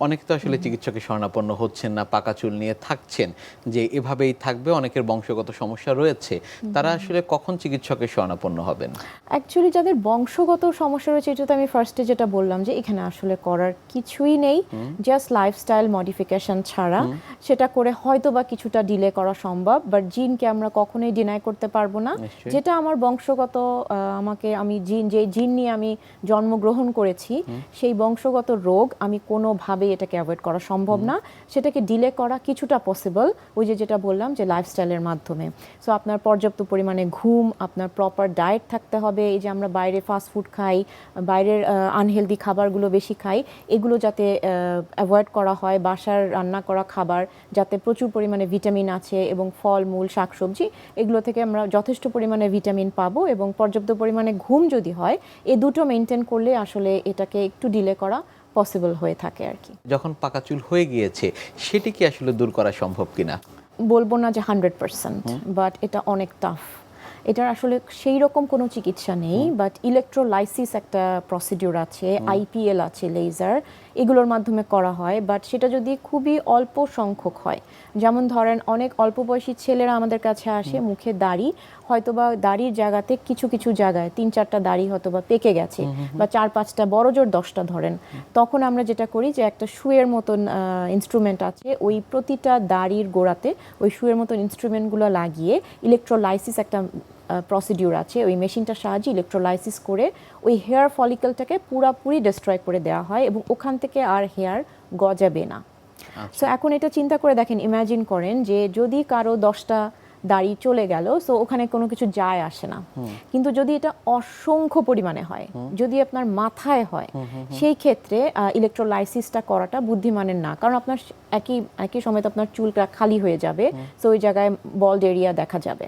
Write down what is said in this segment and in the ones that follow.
অনেকে তো আসলে চিকিৎসকের শরণাপন্ন হচ্ছেন না পাকা চুল নিয়ে থাকছেন যে এভাবেই থাকবে অনেকের বংশগত সমস্যা রয়েছে। তারা আসলে কখন চিকিৎসকের শরণাপন্ন হবেন? অ্যাকচুয়ালি যাদের বংশগত সমস্যা রয়েছে এটা তো আমি ফার্স্টে যেটা বললাম যে এখানে আসলে করার কিছুই নেই। জাস্ট লাইফস্টাইল মডিফিকেশন ছাড়া। সেটা করে হয়তো বা কিছুটা ডিলে করা সম্ভব বাট জিনকে আমরা কখনোই ডিনাই করতে পারব না। যেটা আমার বংশগত আমাকে আমি জিন যে জিন নিয়ে আমি জন্মগ্রহণ করেছি সেই বংশগত রোগ আমি কোনোভাবেই এটাকে অ্যাভয়েড করা সম্ভব না। সেটাকে ডিলে করা কিছুটা পসিবল ওই যে যেটা বললাম যে লাইফস্টাইলের মাধ্যমে। সো আপনার পর্যাপ্ত পরিমাণে ঘুম আপনার প্রপার ডায়েট থাকতে হবে। এই যে আমরা বাইরে ফাস্ট ফুড খাই বাইরের আনহেলদি খাবারগুলো বেশি খাই এগুলো যাতে অ্যাভয়েড করা হয়। বাসার রান্না করা খাবার যাতে প্রচুর পরিমাণে ভিটামিন আছে এবং ফল মূল শাকসবজি এগুলো থেকে আমরা যথেষ্ট পরিমাণে ভিটামিন পাবো এবং পর্যাপ্ত পরিমাণে ঘুম যদি হয় এ দুটো মেনটেন করলে আসলে এটাকে একটু ডিলে করা পসিবল হয়ে থাকে আর কি। যখন পাকা চুল হয়ে গিয়েছে সেটি কি আসলে দূর করা সম্ভব কিনা? বলব না যে হান্ড্রেড পার্সেন্ট বাট এটা অনেক টাফ এটার আসলে সেই রকম কোনো চিকিৎসা নেই বাট ইলেকট্রোলাইসিস একটা প্রসিডিউর আছে আইপিএল আছে লেজার এগুলোর মাধ্যমে করা হয় বাট সেটা যদি খুবই অল্প সংখ্যক হয় যেমন ধরেন অনেক অল্প বয়সী ছেলেরা আমাদের কাছে আসে মুখে দাড়ি হয়তোবা দাড়ির জায়গাতে কিছু কিছু জায়গায় তিন চারটা দাড়ি হয়তোবা পেকে গেছে বা চার পাঁচটা বড় জোর দশটা ধরেন তখন আমরা যেটা করি যে একটা শুয়ের মতন ইনস্ট্রুমেন্ট আছে ওই প্রতিটা দাড়ির গোড়াতে ওই শুয়ের মতন ইনস্ট্রুমেন্টগুলো লাগিয়ে ইলেকট্রোলাইসিস একটা প্রসিডিউর আছে। ওই মেশিনটার সাহায্যে ইলেকট্রোলাইসিস করে ওই হেয়ার ফলিকলটাকে পুরাপুরি ডিস্ট্রয় করে দেওয়া হয় এবং ওখান থেকে আর হেয়ার গজাবে না। সো এখন এটা চিন্তা করে দেখেন ইমাজিন করেন যে যদি কারও দশটা দাড়ি চলে গেল সো ওখানে কোনো কিছু যায় আসে না। কিন্তু যদি এটা অসংখ্য পরিমাণে হয় যদি আপনার মাথায় হয় সেই ক্ষেত্রে ইলেকট্রোলাইসিসটা করাটা বুদ্ধিমানের না। কারণ আপনার একই একই সময় আপনার চুলটা খালি হয়ে যাবে সো ওই জায়গায় বল্ড এরিয়া দেখা যাবে।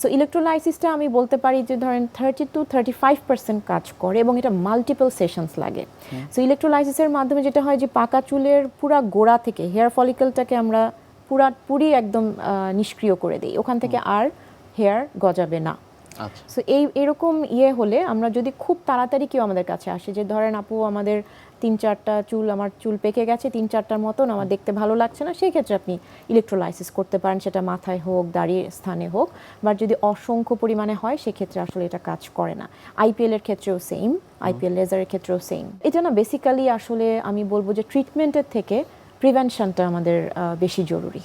সো ইলেকট্রোলাইসিসটা আমি বলতে পারি যে ধরেন thirty two thirty five percent কাজ করে এবং এটা মাল্টিপল সেশনস লাগে। সো ইলেকট্রোলাইসিসের মাধ্যমে যেটা হয় যে পাকা চুলের পুরা গোড়া থেকে হেয়ার ফলিকলটাকে আমরা পুরাপুরি একদম নিষ্ক্রিয় করে দিই। ওখান থেকে আর হেয়ার গজাবে না। আচ্ছা। সো এই এরকম ইয়ে হলে আমরা যদি খুব তাড়াতাড়ি কেউ আমাদের কাছে আসে যে ধরেন আপু আমাদের তিন চারটা চুল আমার চুল পেকে গেছে তিন চারটার মতন আমার দেখতে ভালো লাগছে না সেই ক্ষেত্রে আপনি ইলেকট্রোলাইসিস করতে পারেন সেটা মাথায় হোক দাড়ির স্থানে হোক। বা যদি অসংখ্য পরিমাণে হয় সেক্ষেত্রে আসলে এটা কাজ করে না। আইপিএল এর ক্ষেত্রেও সেম আইপিএল লেজারের ক্ষেত্রেও সেম এটা না বেসিক্যালি আসলে আমি বলব যে ট্রিটমেন্টের থেকে প্রিভেনশনটা আমাদের বেশি জরুরি।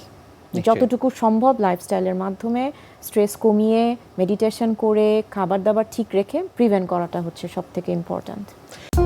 যতটুকু সম্ভব লাইফস্টাইলের মাধ্যমে স্ট্রেস কমিয়ে মেডিটেশন করে খাবার দাবার ঠিক রেখে প্রিভেন্ট করাটা হচ্ছে সব থেকে ইম্পর্ট্যান্ট